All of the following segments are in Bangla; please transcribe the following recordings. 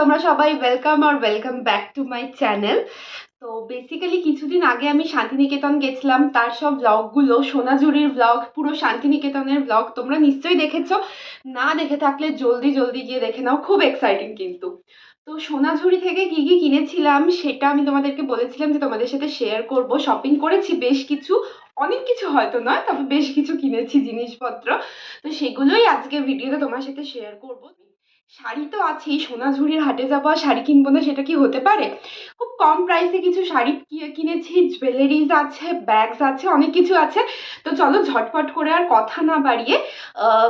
তোমরা সবাই welcome R welcome back to my channel তো বেসিক্যালি কিছুদিন আগে আমি শান্তিনিকেতন গেছিলাম, তার সব ব্লগগুলো সোনাঝুরির ব্লগ পুরো শান্তিনিকেতনের ব্লগ তোমরা নিশ্চয়ই দেখেছ। না দেখে থাকলে জলদি জলদি গিয়ে দেখে নাও, খুব এক্সাইটিং কিন্তু। তো সোনাঝুরি থেকে কি কি কিনেছিলাম সেটা আমি তোমাদেরকে বলেছিলাম যে তোমাদের সাথে শেয়ার করব। শপিং করেছি বেশ কিছু, অনেক কিছু হয়তো নয়, তবে বেশ কিছু কিনেছি জিনিসপত্র। তো সেগুলোই আজকে ভিডিওতে তোমার সাথে শেয়ার করব। শাড়ি তো আছেই, সোনাঝুরির হাটে যাব আর শাড়ি কিনবো না, সেটা কি হতে পারে? খুব কম প্রাইসে কিছু শাড়ি কিনেছি জুয়েলারিজ আছে ব্যাগস আছে, অনেক কিছু আছে। তো চলো ঝটপট করে আর কথা না বাড়িয়ে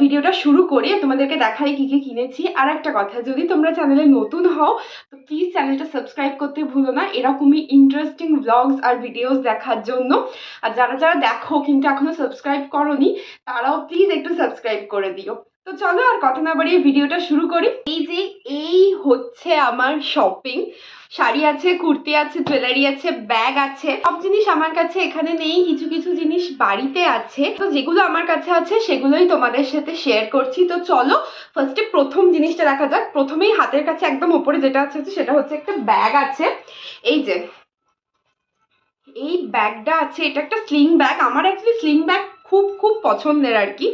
ভিডিওটা শুরু করি। তোমাদেরকে দেখাই কী কী কিনেছি। আর একটা কথা, যদি তোমরা চ্যানেলে নতুন হও, তো প্লিজ চ্যানেলটা সাবস্ক্রাইব করতে ভুলো না। এরকমই ইন্টারেস্টিং ব্লগস আর ভিডিওস দেখার জন্য। আর যারা যারা দেখো কিন্তু এখনও সাবস্ক্রাইব করনি, তারাও প্লিজ একটু সাবস্ক্রাইব করে দিও। তো চলো আর কথা না বাড়িয়ে ভিডিওটা শুরু করি। এই যে, এই হচ্ছে আমার শপিং শাড়ি আছে, কুর্তি আছে জুয়েলারি আছে ব্যাগ আছে। সব জিনিস আমার কাছে এখানে নেই, কিছু কিছু জিনিস বাড়িতে আছে। তো যেগুলো আমার কাছে আছে, সেগুলোই তোমাদের সাথে শেয়ার করছি। তো চলো ফার্স্টে প্রথম জিনিসটা দেখা যাক। প্রথমেই হাতের কাছে একদম ওপরে যেটা আছে, সেটা হচ্ছে একটা ব্যাগ আছে। এই যে, এই ব্যাগটা আছে, এটা একটা স্লিং ব্যাগ আমার অ্যাকচুয়ালি স্লিং ব্যাগ খুব খুব পছন্দের আর কি।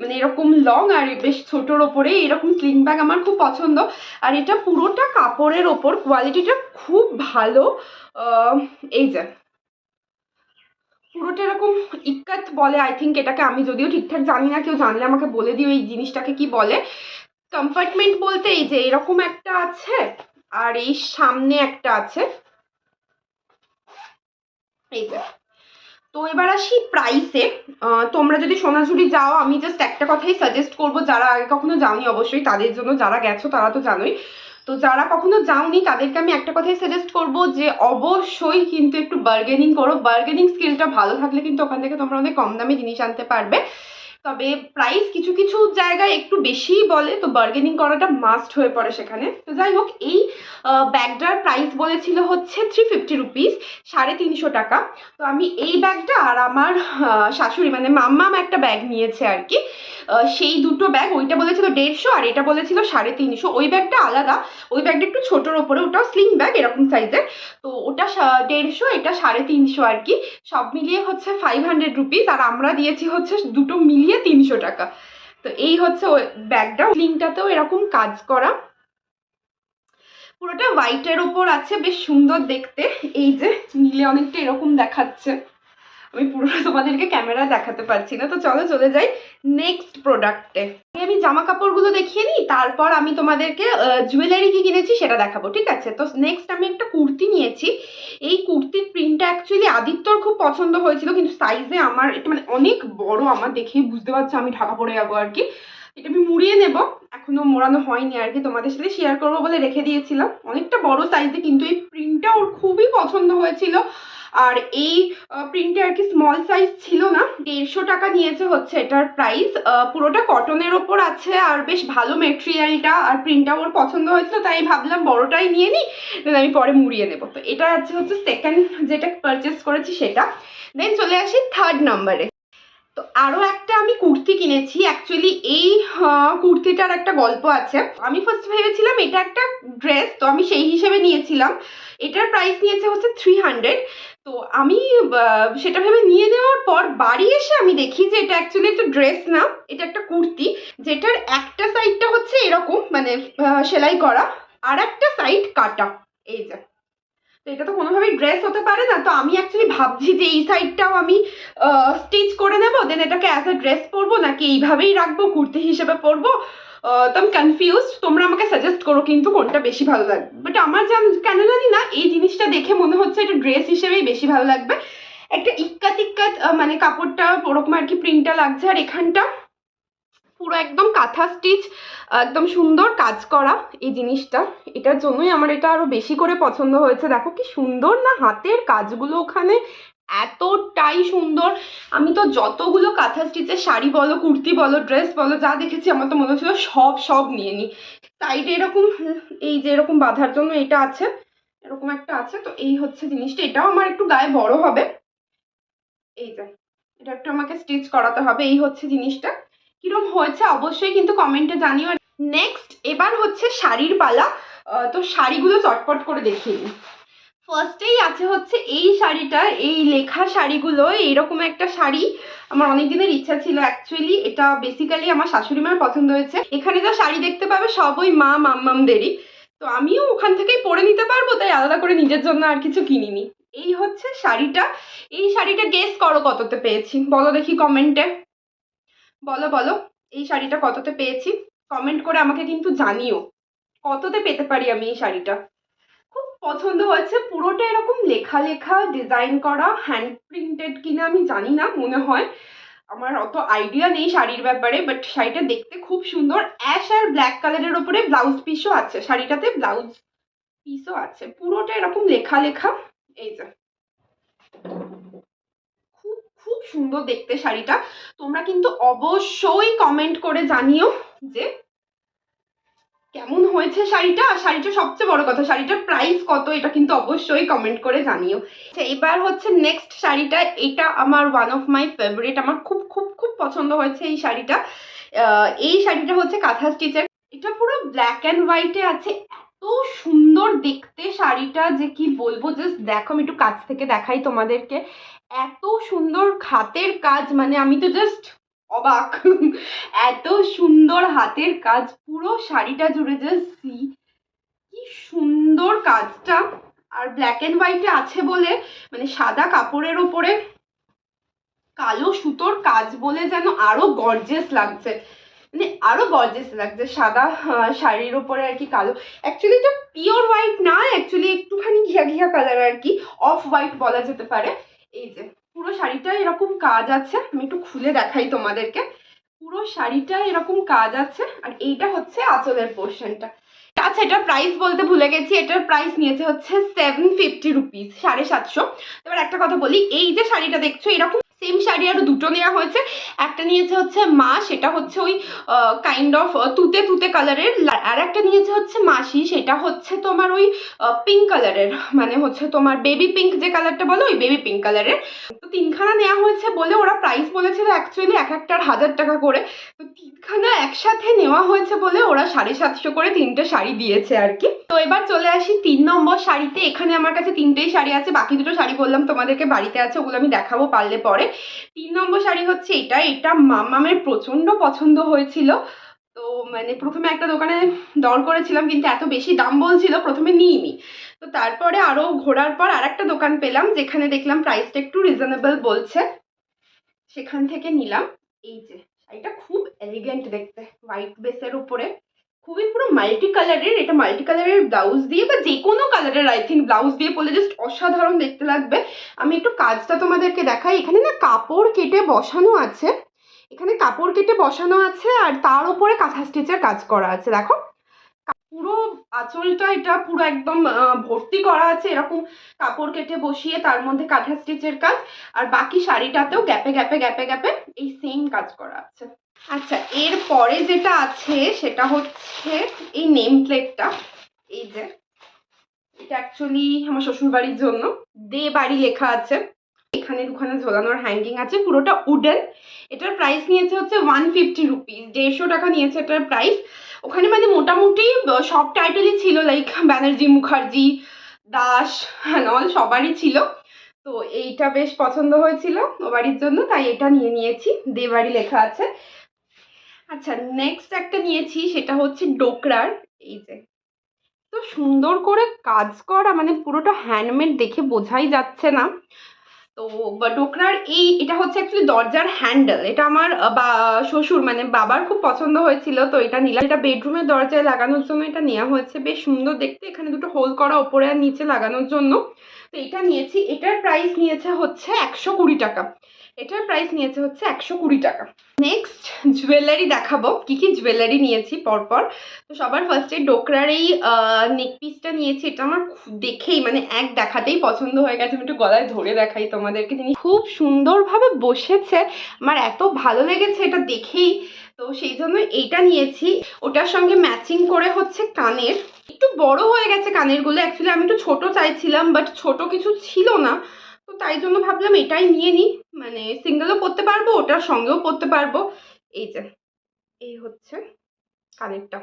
মানে এরকম লং আর বেশ ছোটোর ওপরে এরকম স্লিং ব্যাগ আমার খুব পছন্দ। আর এটা পুরোটা কাপড়ের ওপর কোয়ালিটিটা খুব ভালো। এই যে। পুরোটা এরকম ইক্কাত বলে আই থিঙ্ক এটাকে আমি যদিও ঠিকঠাক জানি না, কেউ জানলে আমাকে বলে দিও এই জিনিসটাকে কি বলে। কম্পার্টমেন্ট বলতে এই যে এরকম একটা আছে আর এই সামনে একটা আছে। এই যে। তো এবার আসি প্রাইসে তোমরা যদি সোনাঝুরি যাও, আমি জাস্ট একটা কথাই সাজেস্ট করব, যারা আগে কখনো যাওনি অবশ্যই, তাদের জন্য যারা গেছো তারা তো জানোই। তো যারা কখনো যাওনি, তাদেরকে আমি একটা কথাই সাজেস্ট করব যে অবশ্যই কিন্তু একটু বার্গেনিং করো। বার্গেনিং স্কিলটা ভালো থাকলে কিন্তু ওখান থেকে তোমরা অনেক কম দামে জিনিস আনতে পারবে। তবে প্রাইস কিছু কিছু জায়গায় একটু বেশিই বলে, তো বার্গেনিং করাটা মাস্ট হয়ে পড়ে সেখানে। তো যাই হোক, এই ব্যাগটার প্রাইস বলেছিল হচ্ছে থ্রি ফিফটি রুপিস সাড়ে তিনশো টাকা। তো আমি এই ব্যাগটা আর আমার শাশুড়ি মানে মাম্মাম একটা ব্যাগ নিয়েছে আর কি। সেই দুটো ব্যাগ, ওইটা বলেছিল দেড়শো আর এটা বলেছিল সাড়ে তিনশো। ওই ব্যাগটা আলাদা, ওই ব্যাগটা একটু ছোটোর ওপরে, ওটাও স্লিং ব্যাগ এরকম সাইজের তো ওটা দেড়শো, এটা সাড়ে তিনশো আর কি। সব মিলিয়ে হচ্ছে ফাইভ হান্ড্রেড রুপিস আর আমরা দিয়েছি হচ্ছে দুটো মিলিয়ে তিনশো টাকা। তো এই হচ্ছে ব্যাগটা। লিঙ্কটাতেও এরকম কাজ করা। পুরোটা হোয়াইটের ওপর আছে, বেশ সুন্দর দেখতে। এই যে, নীলে অনেকটা এরকম দেখাচ্ছে। আমি পুরো তোমাদেরকে ক্যামেরা দেখাতে পারছি না। তো চলো, চলে যাই নেক্সট প্রোডাক্টে আমি জামা কাপড়গুলো দেখিয়ে নিই, তারপর আমি তোমাদেরকে জুয়েলারি কি কিনেছি সেটা দেখাবো, ঠিক আছে? তো নেক্সট আমি একটা কুর্তি নিয়েছি। এই কুর্তির প্রিন্টটা অ্যাকচুয়ালি আদিত্যর খুব পছন্দ হয়েছিল, কিন্তু সাইজে আমার একটু মানে অনেক বড়, আমার দেখেই বুঝতে পারছ আমি ঢাকা পড়ে যাব আর কি। এটা আমি মুড়িয়ে নেব। এখনও মোড়ানো হয়নি আর কি, তোমাদের সাথে শেয়ার করব বলে রেখে দিয়েছিলাম। অনেকটা বড় সাইজে কিন্তু এই প্রিন্টটা ওর খুবই পছন্দ হয়েছিল। আর এই প্রিন্টে আর কি স্মল সাইজ ছিল না, দেড়শো টাকা নিয়েছে হচ্ছে এটার প্রাইস পুরোটা কটনের ওপর আছে আর বেশ ভালো মেটেরিয়ালটা আর প্রিন্টটা ওর পছন্দ হয়েছিল, তাই ভাবলাম বড়টাই নিয়ে নিই দেন আমি পরে মুড়িয়ে নেব। তো এটা আছে হচ্ছে সেকেন্ড যেটা পারচেস করেছি সেটা। দেন চলে আসি থার্ড নাম্বারে তো আরও একটা আমি কুর্তি কিনেছি। অ্যাকচুয়ালি এই কুর্তিটার একটা গল্প আছে। আমি ফার্স্ট ভেবেছিলাম এটা একটা ড্রেস তো আমি সেই হিসেবে নিয়েছিলাম। এটার প্রাইস নিয়েছে হচ্ছে থ্রি হান্ড্রেড তো আমি সেটা ভেবে নিয়ে নেওয়ার পর বাড়ি এসে আমি দেখি যে এটা অ্যাকচুয়ালি একটা ড্রেস না, এটা একটা কুর্তি। যেটার একটা সাইডটা হচ্ছে এরকম মানে সেলাই করা, আর একটা সাইড কাটা। এই যে। এটা তো কোনোভাবেই ড্রেস হতে পারে না। তো আমি অ্যাকচুয়ালি ভাবছি যে এই সাইডটাও আমি স্টিচ করে নেব দেন এটাকে অ্যাজ এ ড্রেস পরবো নাকি এইভাবেই রাখব কুর্তি হিসেবে পরবো। তো আমি কনফিউজ তোমরা আমাকে সাজেস্ট করো কিন্তু কোনটা বেশি ভালো লাগবে। বাট আমার জান কেন জানি না এই জিনিসটা দেখে মনে হচ্ছে এটা ড্রেস হিসেবেই বেশি ভালো লাগবে। একটা ইক্কা আহ, মানে কাপড়টা ওরকম আর কি প্রিন্টটা লাগছে আর এখানটা পুরো একদম কাঁথা স্টিচ, একদম সুন্দর কাজ করা এই জিনিসটা। এটার জন্যই আমার এটা আরও বেশি করে পছন্দ হয়েছে। দেখো কি সুন্দর না হাতের কাজগুলো ওখানে এতটাই সুন্দর। আমি তো যতগুলো কাঁথা স্টিচের শাড়ি বলো, কুর্তি বলো, ড্রেস বলো, যা দেখেছি আমার তো মনে হচ্ছিল সব সব নিয়ে নিই। সাইডে এরকম, এই যে এরকম বাঁধার জন্য এটা আছে, এরকম একটা আছে, তো এই হচ্ছে জিনিসটা। এটাও আমার একটু গায়ে বড় হবে। এই যে, এটা একটু আমাকে স্টিচ করাতে হবে। এই হচ্ছে জিনিসটা। কিরম হয়েছে অবশ্যই কিন্তু কমেন্টে জানিও। নেক্সট এবার হচ্ছে শাড়ির পালা। তো শাড়িগুলো চটপট করে দেখিয়ে নিই ফার্স্টেই আছে হচ্ছে এই শাড়িটা, এই লেখা শাড়িগুলো, এইরকম একটা শাড়ি। আমার অনেক দিনের ইচ্ছা ছিল অ্যাকচুয়ালি এটা বেসিক্যালি আমার শাশুড়ি মার পছন্দ হয়েছে। এখানে যা শাড়ি দেখতে পাবে সব ওই মা মাম্মামদেরই। তো আমিও ওখান থেকেই পরে নিতে পারব, তাই আলাদা করে নিজের জন্য আর কিছু কিনিনি। এই হচ্ছে শাড়িটা। এই শাড়িটা গেস করো কততে পেয়েছি? বলো দেখি কমেন্টে বলো বলো, এই শাড়িটা কততে পেয়েছি? কমেন্ট করে আমাকে কিন্তু জানিও। কততে পেতে পারি আমি এই শাড়িটা? খুব পছন্দ হয়েছে, পুরোটা এরকম লেখা লেখা ডিজাইন করা হ্যান্ড প্রিন্টেড কিনা আমি জানি না, মনে হয়। আমার অত আইডিয়া নেই শাড়ির ব্যাপারে বাট শাড়িটা দেখতে খুব সুন্দর। অ্যাশ আর ব্ল্যাক কালারের ওপরে ব্লাউজ পিসও আছে, শাড়িটাতে ব্লাউজ পিসও আছে। পুরোটা এরকম লেখা লেখা, এই যে। সুন্দর দেখতে শাড়িটা। তোমরা কিন্তু অবশ্যই কমেন্ট করে জানিও যে কেমন হয়েছে শাড়িটা। আর শাড়িটা সবচেয়ে বড় কথা, শাড়িটার প্রাইস কত, এটা কিন্তু অবশ্যই কমেন্ট করে জানিও। আচ্ছা এবার হচ্ছে নেক্সট শাড়িটা, এটা আমার ওয়ান অফ মাই ফেভারিট আমার খুব খুব খুব পছন্দ হয়েছে এই শাড়িটা। এই শাড়িটা হচ্ছে কাঁথা স্টিচের। এটা পুরো ব্ল্যাক অ্যান্ড হোয়াইটে আছে। এত সুন্দর দেখতে শাড়িটা, যে কি বলব জাস্ট দেখো, আমি একটু কাছ থেকে দেখাই তোমাদেরকে। এত সুন্দর হাতের কাজ মানে আমি তো জাস্ট অবাক। এত সুন্দর হাতের কাজ, পুরো শাড়িটা জুড়ে জাস্ট সি কি সুন্দর কাজটা। আর ব্ল্যাক অ্যান্ড হোয়াইটে আছে বলে মানে সাদা কাপড়ের ওপরে কালো সুতোর কাজ বলে যেন আরও গর্জেস লাগছে। মানে আরও গর্জেস লাগছে, সাদা শাড়ির ওপরে আর কি কালো। অ্যাকচুয়ালি এটা পিওর হোয়াইট না অ্যাকচুয়ালি একটুখানি ঘিয়া ঘিয়া কালার আর কি। অফ হোয়াইট বলা যেতে পারে। এই যে, পুরো শাড়িটা এরকম কাজ আছে, আমি একটু খুলে দেখাই তোমাদেরকে। পুরো শাড়িটা এরকম কাজ আছে, আর এইটা হচ্ছে আঁচলের পোর্শনটা আচ্ছা এটার প্রাইস বলতে ভুলে গেছি, এটার প্রাইস নিয়েছে হচ্ছে সেভেন ফিফটি রুপিস সাড়ে সাতশো। এবার একটা কথা বলি, এই যে শাড়িটা দেখছ, এরকম সেম শাড়ি আরও দুটো নেওয়া হয়েছে। একটা নিয়েছে হচ্ছে মা, সেটা হচ্ছে ওই কাইন্ড অফ তুতে তুতে কালারের আর একটা নিয়েছে হচ্ছে মাসি, সেটা হচ্ছে তোমার ওই পিঙ্ক কালারের মানে হচ্ছে তোমার বেবি পিঙ্ক যে কালারটা বলো, ওই বেবি পিঙ্ক কালারের তো তিনখানা নেওয়া হয়েছে বলে ওরা প্রাইস বলেছিল অ্যাকচুয়ালি এক একটার হাজার টাকা করে। তো তিনখানা একসাথে নেওয়া হয়েছে বলে ওরা সাড়ে সাতশো করে তিনটে শাড়ি দিয়েছে আর কি। তো এবার চলে আসি তিন নম্বর শাড়িতে। এখানে আমার কাছে তিনটেই শাড়ি আছে, বাকি দুটো শাড়ি বললাম তোমাদেরকে বাড়িতে আছে, ওগুলো আমি দেখাবো পারলে পরে। তিন নম্বর শাড়ি হচ্ছে এটা। এটা মামামের প্রচণ্ড পছন্দ হয়েছিল। তো মানে প্রথমে একটা দোকানে দর করেছিলাম, কিন্তু এত বেশি দাম বলছিল, প্রথমে নিইনি। তো তারপরে আরও ঘোরার পর আর একটা দোকান পেলাম, যেখানে দেখলাম প্রাইসটা একটু রিজনেবল বলছে। সেখান থেকে নিলাম। এই যে, শাড়িটা খুব এলিগেন্ট দেখতে হোয়াইট বেসের উপরে। খুবই পুরো মাল্টি কালারের এটা মাল্টি কালারের ব্লাউজ দিয়ে বা যে কোনো কালারের আই থিঙ্ক ব্লাউজ দিয়ে পরলে জাস্ট অসাধারণ দেখতে লাগবে। আমি একটু কাজটা তোমাদেরকে দেখাই। এখানে না কাপড় কেটে বসানো আছে। এখানে কাপড় কেটে বসানো আছে আর তার উপরে কাঁথা স্টিচের কাজ করা আছে, দেখো। পুরো আঁচলটা এটা পুরো একদম ভর্তি করা আছে। এরকম কাপড় কেটে বসিয়ে তার মধ্যে কাঁথা স্টিচের কাজ। আর বাকি শাড়িটাতেও গ্যাপে গ্যাপে গ্যাপে গ্যাপে এই সেম কাজ করা আছে। আচ্ছা এর পরে যেটা আছে সেটা হচ্ছে এই নেম প্লেটটা এই যে, এটা অ্যাকচুয়ালি আমার শ্বশুর বাড়ির জন্য। দে বাড়ি লেখা আছে। এখানে দুখানে ঝোলানোর হ্যাঙ্গিং আছে, পুরোটা উডেন এটার প্রাইস নিয়েছে হচ্ছে ওয়ান ফিফটি রুপিস দেড়শো টাকা নিয়েছে এটার প্রাইস ওখানে মানে মোটামুটি সব টাইটেলই ছিল লাইক ব্যানার্জি মুখার্জি, দাস অল সবারই ছিল। তো এইটা বেশ পছন্দ হয়েছিল ও বাড়ির জন্য, তাই এটা নিয়ে নিয়েছি। দে বাড়ি লেখা আছে। আচ্ছা নেক্সট একটা নিয়েছি, সেটা হচ্ছে ডোকরার। এই যে তো সুন্দর করে কাজ করা মানে পুরোটা হ্যান্ডমেড দেখে বোঝাই যাচ্ছে না। তো ডোকরার এই, এটা হচ্ছে অ্যাকচুয়ালি দরজার হ্যান্ডেল এটা আমার বা, শ্বশুর মানে বাবার খুব পছন্দ হয়েছিল, তো এটা নিলাম। এটা বেডরুমের দরজায় লাগানোর জন্য এটা নেওয়া হয়েছে। বেশ সুন্দর দেখতে, এখানে দুটো হোল করা ওপরে আর নিচে লাগানোর জন্য। তো এটা নিয়েছি, এটার প্রাইস নিয়েছে হচ্ছে একশো কুড়ি টাকা। এটার প্রাইস নিয়েছে হচ্ছে একশো কুড়ি টাকা। নেক্সট জুয়েলারি দেখাবো। কি কি জুয়েলারি নিয়েছি পরপর? তো সবার ফার্স্টে ডোকরার এই নেক পিসটা নিয়েছি। এটা আমার দেখেই মানে এক দেখাতেই পছন্দ হয়ে গেছে। আমি একটু গলায় ধরে দেখাই তোমাদেরকে। তিনি খুব সুন্দরভাবে বসেছে। আমার এত ভালো লেগেছে এটা দেখেই। তো সেই জন্য এইটা নিয়েছি। ওটার সঙ্গে ম্যাচিং করে হচ্ছে কানের। একটু বড় হয়ে গেছে কানেরগুলো। অ্যাকচুয়ালি আমি একটু ছোট চাইছিলাম বাট ছোট কিছু ছিল না। তো তাই জন্য ভাবলাম এটাই নিয়ে নিই। মানে সিঙ্গেলও পরতে পারব, ওটার সঙ্গেও পরতে পারব। এই যে, এই হচ্ছে কানেরটা।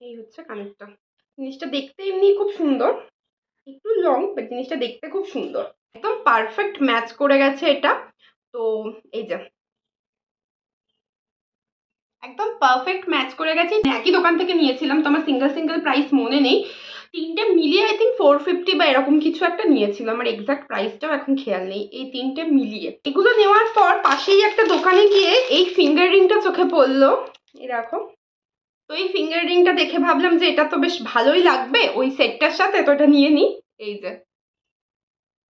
এই হচ্ছে কানেরটা। জিনিসটা দেখতে এমনি খুব সুন্দর। একটু লং বাট জিনিসটা দেখতে খুব সুন্দর। একদম পারফেক্ট ম্যাচ করে গেছে এটা। তো এই যে। একদম পারফেক্ট ম্যাচ করে গেছে। একই দোকান থেকে নিয়েছিলাম। তো আমার সিঙ্গেল সিঙ্গেল প্রাইস মনে নেই। তিনটে মিলিয়ে আই থিঙ্ক ফোর ফিফটি বা এরকম কিছু একটা নিয়েছিল। আমার এক্সাক্ট প্রাইসটাও এখন খেয়াল নেই। এই তিনটে মিলিয়ে। এগুলো নেওয়ার পর পাশেই একটা দোকানে গিয়ে এই ফিঙ্গার রিংটা চোখে পড়ল। দেখো। তো এই ফিঙ্গার রিংটা দেখে ভাবলাম যে এটা তো বেশ ভালোই লাগবে। ওই সেটটার সাথে তো এটা নিয়ে নিই। এই যে।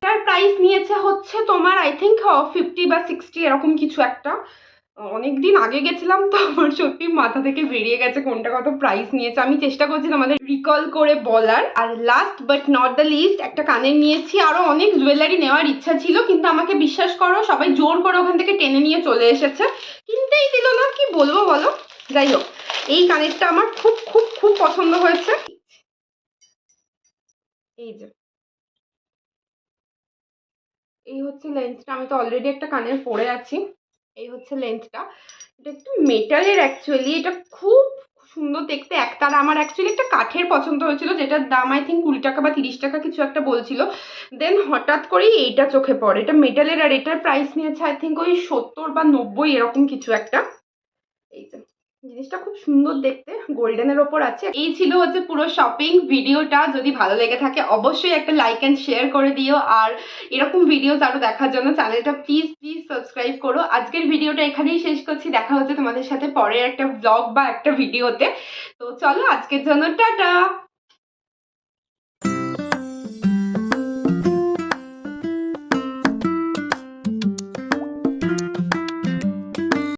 এটার প্রাইস নিয়েছে হচ্ছে তোমার আই থিঙ্ক ফিফটি বা সিক্সটি এরকম কিছু একটা। অনেক দিন আগে গেছিলাম তো আমার সত্যি মাথা থেকে বেরিয়ে গেছে কোনটা কত প্রাইস নিয়েছে। আমি চেষ্টা করছি তোমাদের রিকল করে বলার। আর last but not the least একটা কানের নিয়েছি আরও অনেক জুয়েলারি নেওয়ার ইচ্ছা ছিল, কিন্তু আমাকে বিশ্বাস করো, সবাই জোর করে ওখান থেকে টেনে নিয়ে চলে এসেছে। কিনতেই দিল না, কি বলব বলো? যাই হোক, এই কানেরটা আমার খুব খুব খুব পছন্দ হয়েছে। এই যে। এই হচ্ছে লেন্সটা আমি তো অলরেডি একটা কানের পরে আছি। এই হচ্ছে লেন্সটা এটা একটু মেটালের অ্যাকচুয়ালি এটা খুব সুন্দর দেখতে। একতারা আমার অ্যাকচুয়ালি একটা কাঠের পছন্দ হয়েছিল, যেটার দাম আই থিঙ্ক কুড়ি টাকা বা তিরিশ টাকা কিছু একটা বলছিল। দেন হঠাৎ করেই এইটা চোখে পড়ে। এটা মেটালের আর এটার প্রাইস নিয়েছে আই থিঙ্ক ওই সত্তর বা নব্বই এরকম কিছু একটা। এই যে। জিনিসটা খুব সুন্দর দেখতে, গোল্ডেনের ওপর আছে। এই ছিল হচ্ছে পুরো শপিং ভিডিওটা যদি ভালো লেগে থাকে, অবশ্যই একটা লাইক অ্যান্ড শেয়ার করে দিও। আর এরকম ভিডিওস আরও দেখার জন্য চ্যানেলটা প্লিজ প্লিজ সাবস্ক্রাইব করো। আজকের ভিডিওটা এখানেই শেষ করছি। দেখা হচ্ছে তোমাদের সাথে পরের একটা ব্লগ বা একটা ভিডিওতে তো চলো, আজকের জন্য টাটা!